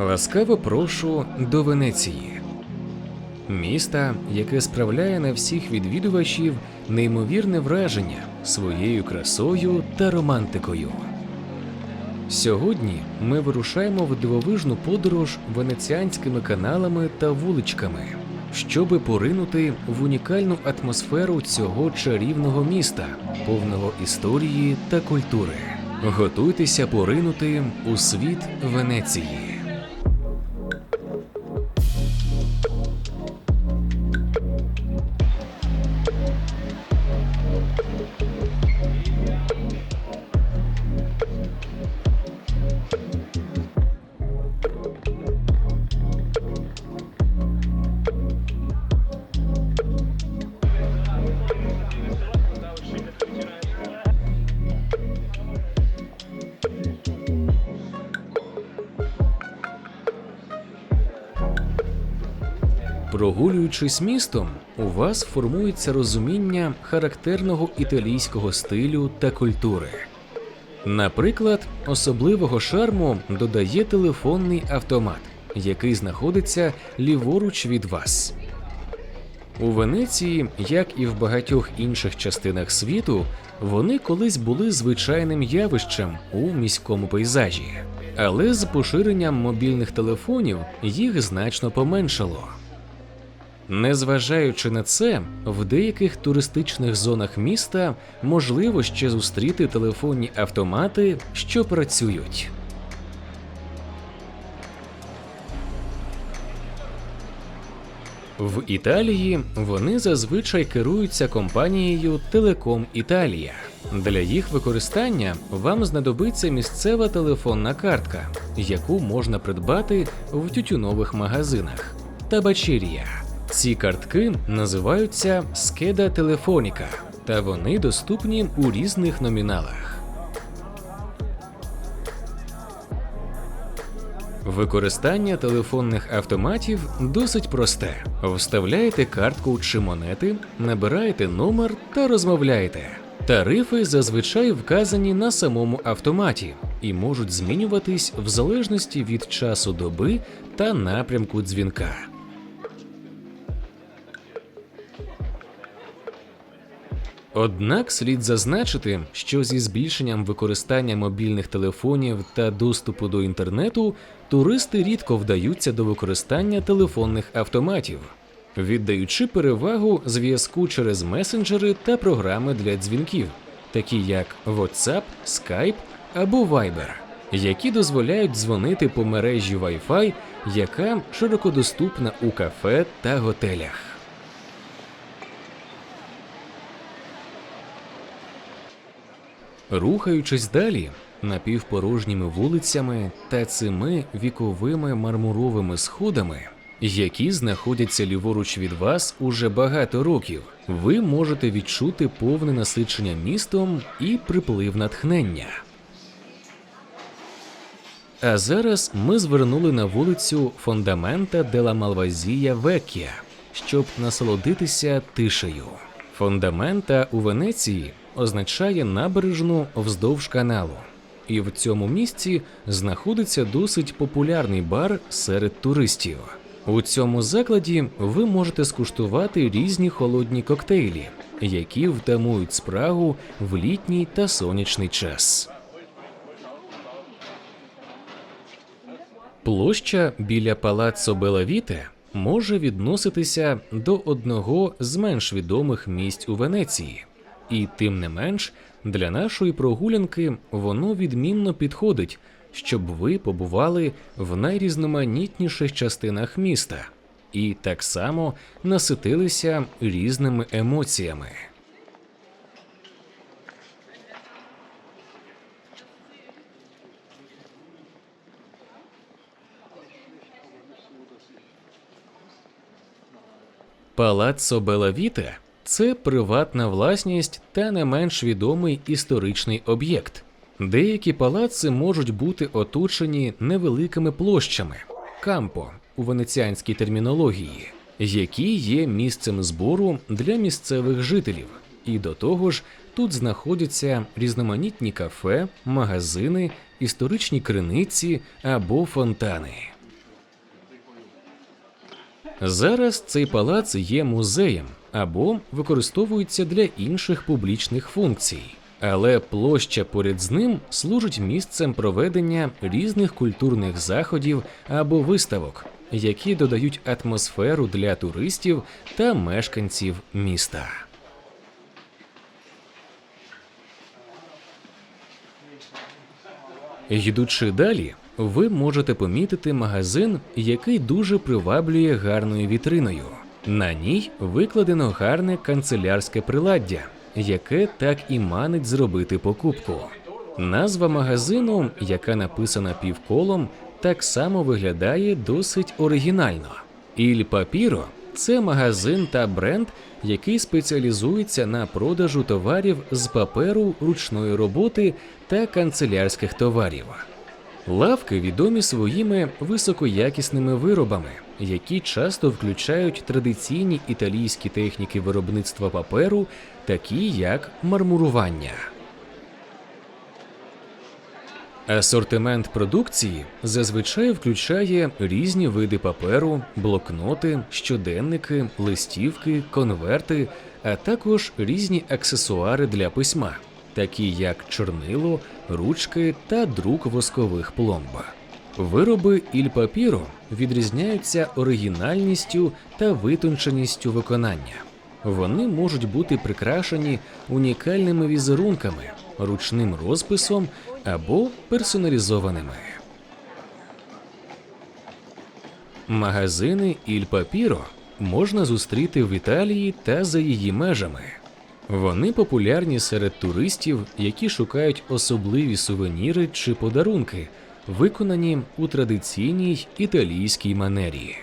Ласкаво прошу до Венеції, міста, яке справляє на всіх відвідувачів неймовірне враження своєю красою та романтикою. Сьогодні ми вирушаємо в дивовижну подорож венеціанськими каналами та вуличками, щоби поринути в унікальну атмосферу цього чарівного міста, повного історії та культури. Готуйтеся поринути у світ Венеції. Прогулюючись містом, у вас формується розуміння характерного італійського стилю та культури. Наприклад, особливого шарму додає телефонний автомат, який знаходиться ліворуч від вас. У Венеції, як і в багатьох інших частинах світу, вони колись були звичайним явищем у міському пейзажі, але з поширенням мобільних телефонів їх значно поменшало. Незважаючи на це, в деяких туристичних зонах міста можливо ще зустріти телефонні автомати, що працюють. В Італії вони зазвичай керуються компанією Телеком Італія. Для їх використання вам знадобиться місцева телефонна картка, яку можна придбати в тютюнових магазинах. Табачерія. Ці картки називаються скеда телефоніка, та вони доступні у різних номіналах. Використання телефонних автоматів досить просте. Вставляєте картку чи монети, набираєте номер та розмовляєте. Тарифи зазвичай вказані на самому автоматі і можуть змінюватись в залежності від часу доби та напрямку дзвінка. Однак слід зазначити, що зі збільшенням використання мобільних телефонів та доступу до інтернету туристи рідко вдаються до використання телефонних автоматів, віддаючи перевагу зв'язку через месенджери та програми для дзвінків, такі як WhatsApp, Skype або Viber, які дозволяють дзвонити по мережі Wi-Fi, яка широко доступна у кафе та готелях. Рухаючись далі напівпорожніми вулицями та цими віковими мармуровими сходами, які знаходяться ліворуч від вас уже багато років, ви можете відчути повне насичення містом і приплив натхнення. А зараз ми звернули на вулицю Фондамента Дела Малвазія Веккія, щоб насолодитися тишею. Фондамента у Венеції означає набережну вздовж каналу, і в цьому місці знаходиться досить популярний бар серед туристів. У цьому закладі ви можете скуштувати різні холодні коктейлі, які втамують спрагу в літній та сонячний час. Площа біля палаццо Белавіте може відноситися до одного з менш відомих місць у Венеції, і тим не менш для нашої прогулянки воно відмінно підходить, щоб ви побували в найрізноманітніших частинах міста і так само наситилися різними емоціями. Палаццо Белавіте це приватна власність та не менш відомий історичний об'єкт. Деякі палаци можуть бути оточені невеликими площами кампо у венеціанській термінології, які є місцем збору для місцевих жителів. І до того ж, тут знаходяться різноманітні кафе, магазини, історичні криниці або фонтани. Зараз цей палац є музеєм або використовується для інших публічних функцій, але площа поряд з ним служить місцем проведення різних культурних заходів або виставок, які додають атмосферу для туристів та мешканців міста. Йдучи далі, ви можете помітити магазин, який дуже приваблює гарною вітриною. На ній викладено гарне канцелярське приладдя, яке так і манить зробити покупку. Назва магазину, яка написана півколом, так само виглядає досить оригінально. Іль Папіро це магазин та бренд, який спеціалізується на продажу товарів з паперу ручної роботи та канцелярських товарів. Лавки відомі своїми високоякісними виробами, які часто включають традиційні італійські техніки виробництва паперу, такі як мармурування. Асортимент продукції зазвичай включає різні види паперу, блокноти, щоденники, листівки, конверти, а також різні аксесуари для письма, такі як чорнило, ручки та друк воскових пломб. Вироби Іль Папіро відрізняються оригінальністю та витонченістю виконання. Вони можуть бути прикрашені унікальними візерунками, ручним розписом або персоналізованими. Магазини Іль Папіро можна зустріти в Італії та за її межами. Вони популярні серед туристів, які шукають особливі сувеніри чи подарунки, виконані у традиційній італійській манері.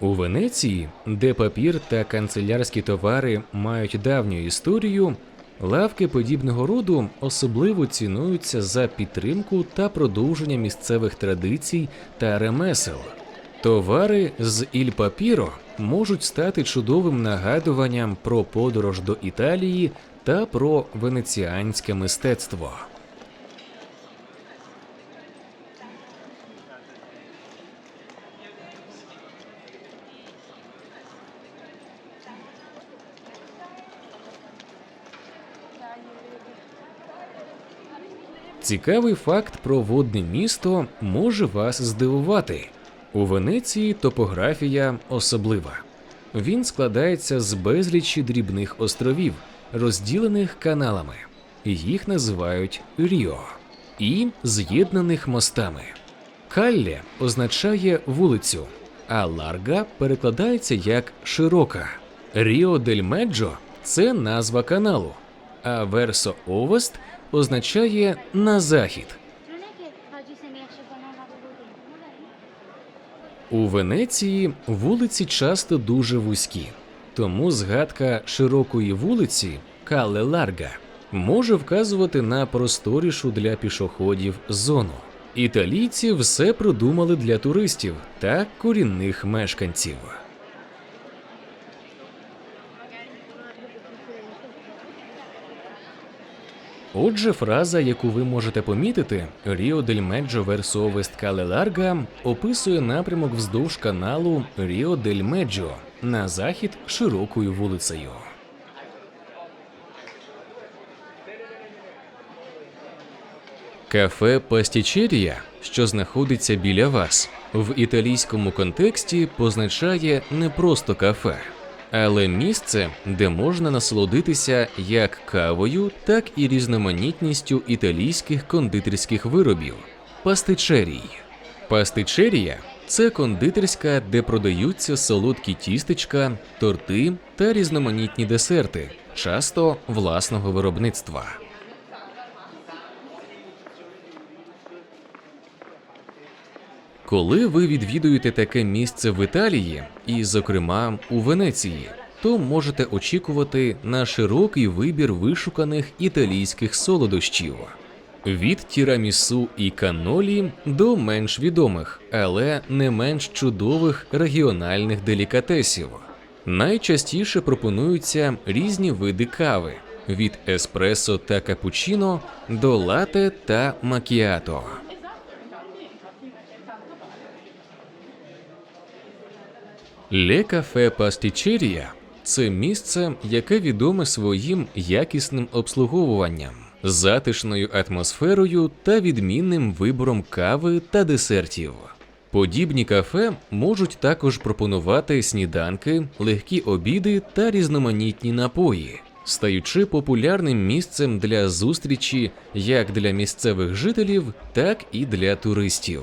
У Венеції, де папір та канцелярські товари мають давню історію, лавки подібного роду особливо цінуються за підтримку та продовження місцевих традицій та ремесел. Товари з Іль Папіро можуть стати чудовим нагадуванням про подорож до Італії та про венеціанське мистецтво. Цікавий факт про водне місто може вас здивувати. У Венеції топографія особлива. Він складається з безлічі дрібних островів, розділених каналами. Їх називають Ріо і з'єднаних мостами. Калле означає вулицю, а Ларга перекладається як широка. Ріо дель Меджо це назва каналу, а Версо Овест означає на захід. У Венеції вулиці часто дуже вузькі, тому згадка широкої вулиці Кале Ларга може вказувати на просторішу для пішоходів зону. Італійці все продумали для туристів та корінних мешканців. Отже, фраза, яку ви можете помітити, Ріо дель Меджо версо Овесткале Ларга описує напрямок вздовж каналу Ріо дель Меджо на захід широкою вулицею. Кафе Пастічерія, що знаходиться біля вас, в італійському контексті позначає не просто кафе, але місце, де можна насолодитися як кавою, так і різноманітністю італійських кондитерських виробів пастичерій. Пастичерія це кондитерська, де продаються солодкі тістечка, торти та різноманітні десерти, часто власного виробництва. Коли ви відвідуєте таке місце в Італії, і, зокрема, у Венеції, то можете очікувати на широкий вибір вишуканих італійських солодощів. Від тірамісу і канолі до менш відомих, але не менш чудових регіональних делікатесів. Найчастіше пропонуються різні види кави від еспресо та капучино до лате та макіато. Ле Кафе Пастічерія це місце, яке відоме своїм якісним обслуговуванням, затишною атмосферою та відмінним вибором кави та десертів. Подібні кафе можуть також пропонувати сніданки, легкі обіди та різноманітні напої, стаючи популярним місцем для зустрічі як для місцевих жителів, так і для туристів.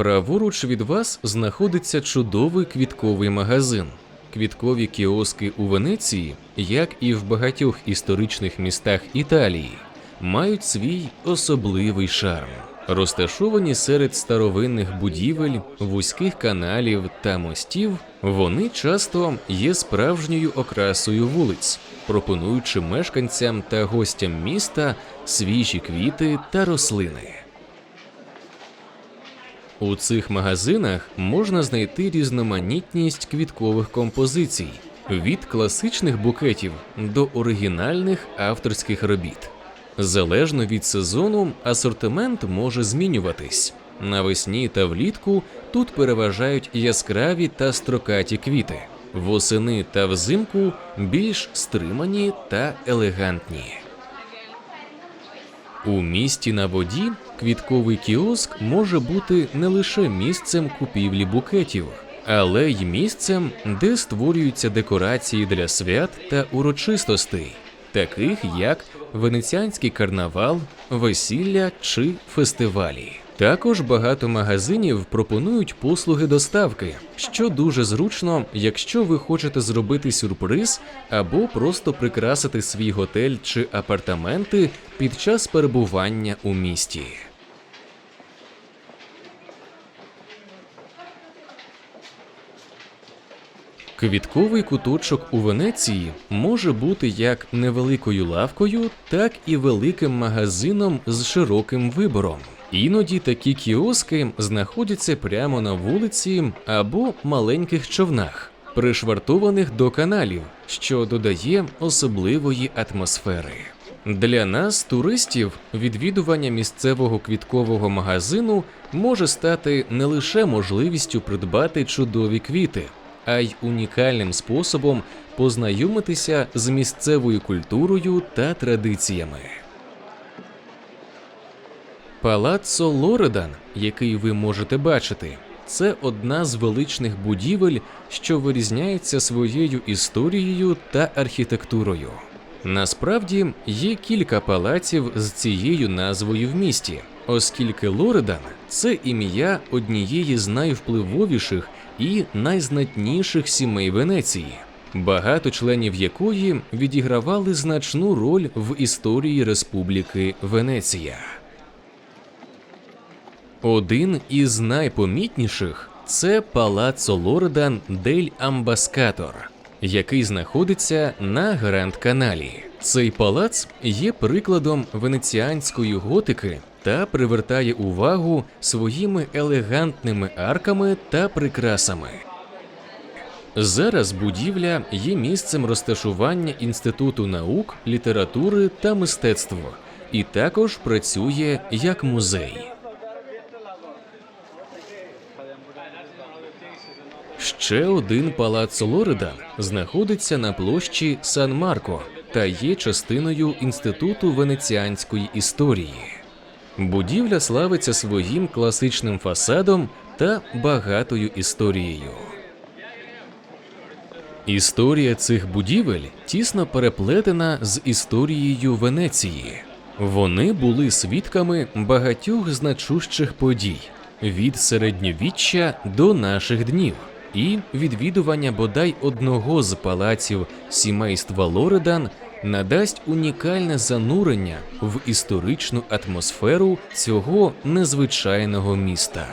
Праворуч від вас знаходиться чудовий квітковий магазин. Квіткові кіоски у Венеції, як і в багатьох історичних містах Італії, мають свій особливий шарм. Розташовані серед старовинних будівель, вузьких каналів та мостів, вони часто є справжньою окрасою вулиць, пропонуючи мешканцям та гостям міста свіжі квіти та рослини. У цих магазинах можна знайти різноманітність квіткових композицій від класичних букетів до оригінальних авторських робіт. Залежно від сезону, асортимент може змінюватись. Навесні та влітку тут переважають яскраві та строкаті квіти, восени та взимку більш стримані та елегантні. У місті на воді квітковий кіоск може бути не лише місцем купівлі букетів, але й місцем, де створюються декорації для свят та урочистостей, таких як венеціанський карнавал, весілля чи фестивалі. Також багато магазинів пропонують послуги доставки, що дуже зручно, якщо ви хочете зробити сюрприз або просто прикрасити свій готель чи апартаменти під час перебування у місті. Квітковий куточок у Венеції може бути як невеликою лавкою, так і великим магазином з широким вибором. Іноді такі кіоски знаходяться прямо на вулиці або маленьких човнах, пришвартованих до каналів, що додає особливої атмосфери. Для нас, туристів, відвідування місцевого квіткового магазину може стати не лише можливістю придбати чудові квіти, а й унікальним способом познайомитися з місцевою культурою та традиціями. Палаццо Лоредан, який ви можете бачити, це одна з величних будівель, що вирізняється своєю історією та архітектурою. Насправді є кілька палаців з цією назвою в місті, оскільки Лоредан це ім'я однієї з найвпливовіших і найзнатніших сімей Венеції, багато членів якої відігравали значну роль в історії Республіки Венеція. Один із найпомітніших це Палаццо Лоредан дель Амбаскатор, який знаходиться на Гранд Каналі. Цей палац є прикладом венеціанської готики та привертає увагу своїми елегантними арками та прикрасами. Зараз будівля є місцем розташування Інституту наук, літератури та мистецтва і також працює як музей. Ще один палац Лоредан знаходиться на площі Сан Марко та є частиною Інституту венеціанської історії. Будівля славиться своїм класичним фасадом та багатою історією. Історія цих будівель тісно переплетена з історією Венеції. Вони були свідками багатьох значущих подій від середньовіччя до наших днів, і відвідування бодай одного з палаців сімейства Лоредан надасть унікальне занурення в історичну атмосферу цього незвичайного міста.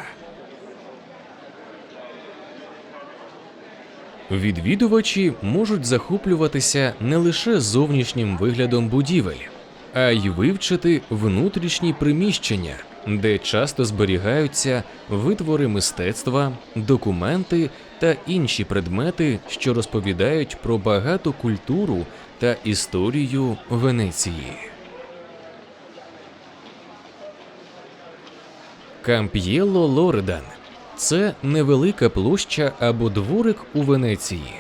Відвідувачі можуть захоплюватися не лише зовнішнім виглядом будівель, а й вивчити внутрішні приміщення, де часто зберігаються витвори мистецтва, документи та інші предмети, що розповідають про багату культуру та історію Венеції. Камп'єло Лоредан це невелика площа або дворик у Венеції.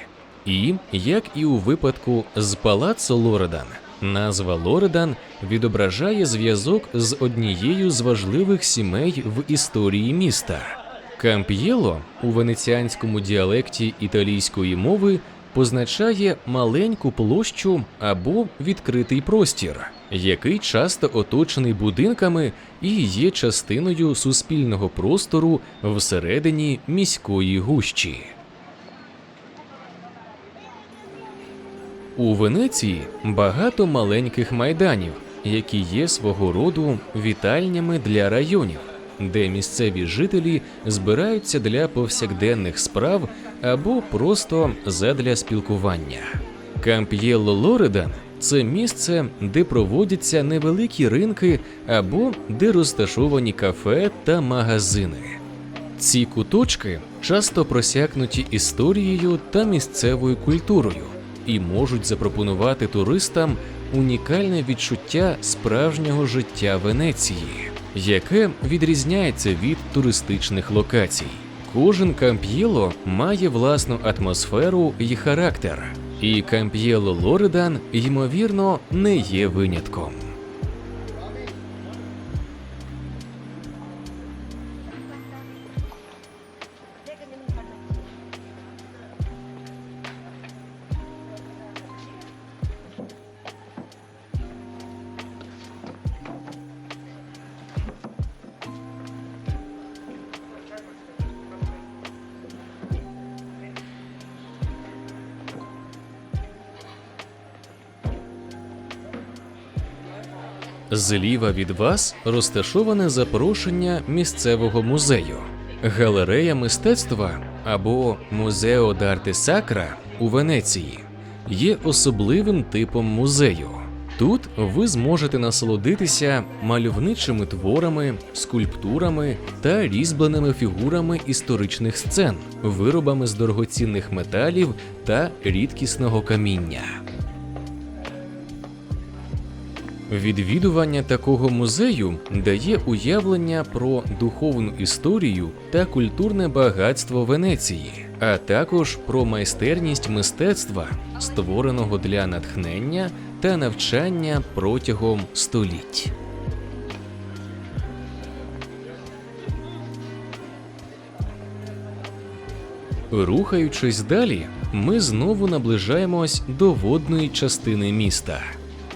І, як і у випадку з Палаццо Лоредан, назва Лоредан відображає зв'язок з однією з важливих сімей в історії міста. Камп'єло у венеціанському діалекті італійської мови позначає маленьку площу або відкритий простір, який часто оточений будинками і є частиною суспільного простору всередині міської гущі. У Венеції багато маленьких майданів, які є свого роду вітальнями для районів, де місцеві жителі збираються для повсякденних справ або просто задля спілкування. Камп'єло Лоредан це місце, де проводяться невеликі ринки або де розташовані кафе та магазини. Ці куточки часто просякнуті історією та місцевою культурою і можуть запропонувати туристам унікальне відчуття справжнього життя Венеції, яке відрізняється від туристичних локацій. Кожен камп'єло має власну атмосферу і характер, і камп'єло Лоридан, ймовірно, не є винятком. Зліва від вас розташоване запрошення місцевого музею. Галерея мистецтва або Музео d'Arte Sacra у Венеції є особливим типом музею. Тут ви зможете насолодитися мальовничими творами, скульптурами та різьбленими фігурами історичних сцен, виробами з дорогоцінних металів та рідкісного каміння. Відвідування такого музею дає уявлення про духовну історію та культурне багатство Венеції, а також про майстерність мистецтва, створеного для натхнення та навчання протягом століть. Рухаючись далі, ми знову наближаємось до водної частини міста.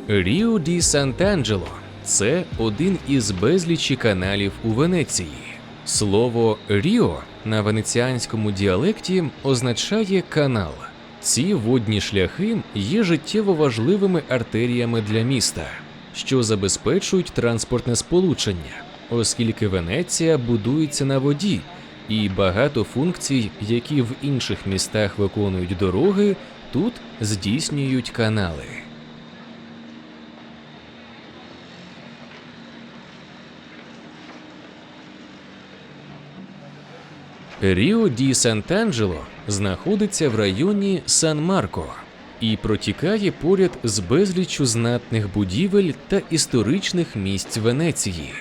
Ріо ді Сант'Анджело – це один із безлічі каналів у Венеції. Слово Ріо на венеціанському діалекті означає канал. Ці водні шляхи є життєво важливими артеріями для міста, що забезпечують транспортне сполучення, оскільки Венеція будується на воді, і багато функцій, які в інших містах виконують дороги, тут здійснюють канали. Ріо ді Сант'Анджело знаходиться в районі Сан-Марко і протікає поряд з безліччю знатних будівель та історичних місць Венеції.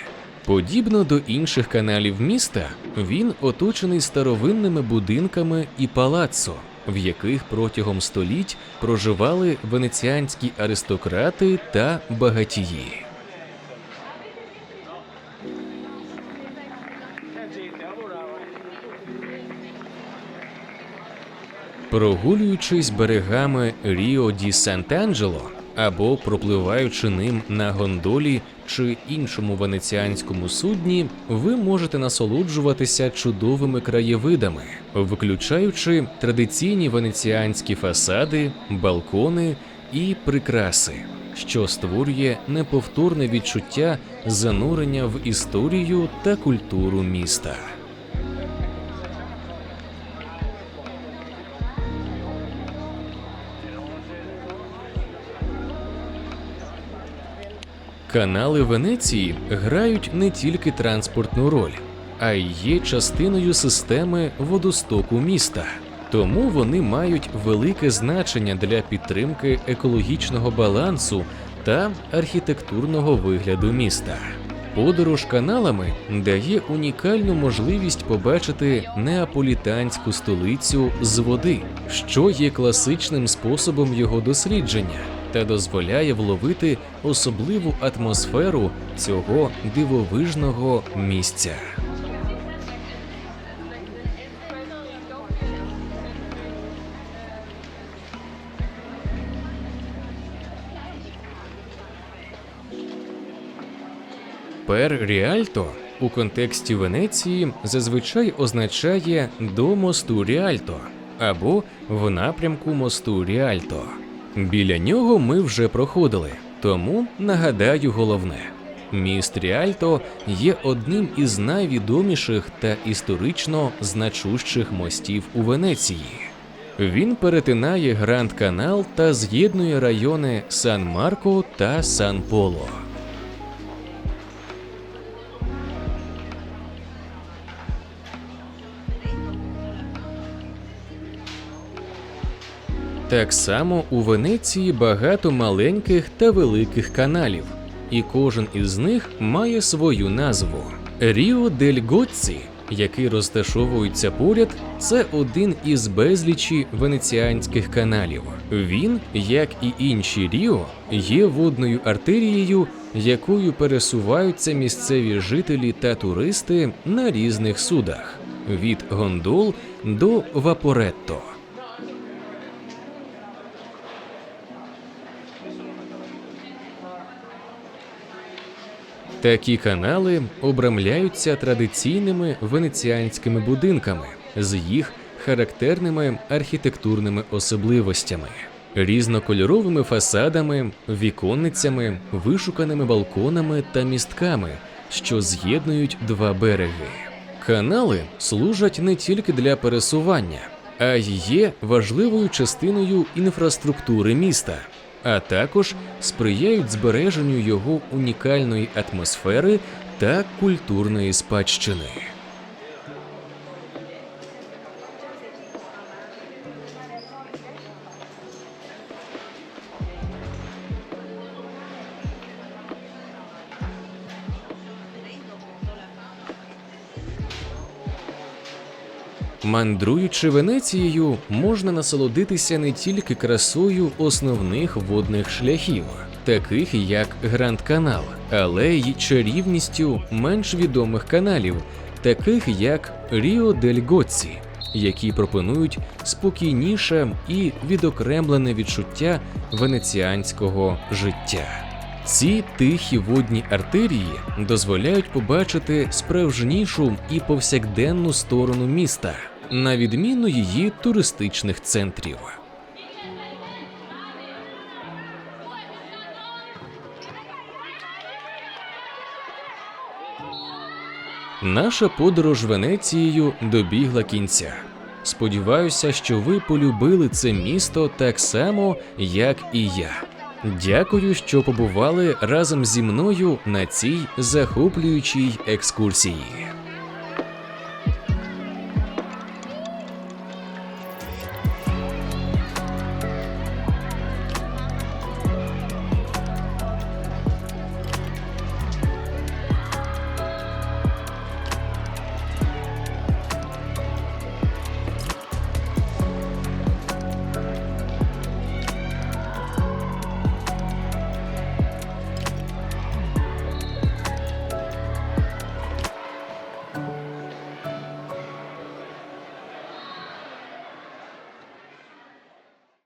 Подібно до інших каналів міста, він оточений старовинними будинками і палаццо, в яких протягом століть проживали венеціанські аристократи та багатії. Прогулюючись берегами Ріо ді Сант'Анджело або пропливаючи ним на гондолі чи іншому венеціанському судні, ви можете насолоджуватися чудовими краєвидами, включаючи традиційні венеціанські фасади, балкони і прикраси, що створює неповторне відчуття занурення в історію та культуру міста. Канали Венеції грають не тільки транспортну роль, а й є частиною системи водостоку міста. Тому вони мають велике значення для підтримки екологічного балансу та архітектурного вигляду міста. Подорож каналами дає унікальну можливість побачити неаполітанську столицю з води, що є класичним способом його дослідження, та дозволяє вловити особливу атмосферу цього дивовижного місця. Пер Ріальто у контексті Венеції зазвичай означає до мосту Ріальто або в напрямку мосту Ріальто. Біля нього ми вже проходили, тому нагадаю головне. Міст Ріальто є одним із найвідоміших та історично значущих мостів у Венеції. Він перетинає Гранд Канал та з'єднує райони Сан-Марко та Сан-Поло. Так само у Венеції багато маленьких та великих каналів, і кожен із них має свою назву. Ріо дель Гоцці, який розташовується поряд, це один із безлічі венеціанських каналів. Він, як і інші Ріо, є водною артерією, якою пересуваються місцеві жителі та туристи на різних судах від гондол до вапоретто. Такі канали обрамляються традиційними венеціанськими будинками з їх характерними архітектурними особливостями, різнокольоровими фасадами, віконницями, вишуканими балконами та містками, що з'єднують два береги. Канали служать не тільки для пересування, а й є важливою частиною інфраструктури міста а також сприяють збереженню його унікальної атмосфери та культурної спадщини. Мандруючи Венецією, можна насолодитися не тільки красою основних водних шляхів, таких як Гранд Канал, але й чарівністю менш відомих каналів, таких як Ріо дель Гоцці, які пропонують спокійніше і відокремлене відчуття венеціанського життя. Ці тихі водні артерії дозволяють побачити справжнішу і повсякденну сторону міста, на відміну її туристичних центрів. Наша подорож Венецією добігла кінця. Сподіваюся, що ви полюбили це місто так само, як і я. Дякую, що побували разом зі мною на цій захоплюючій екскурсії.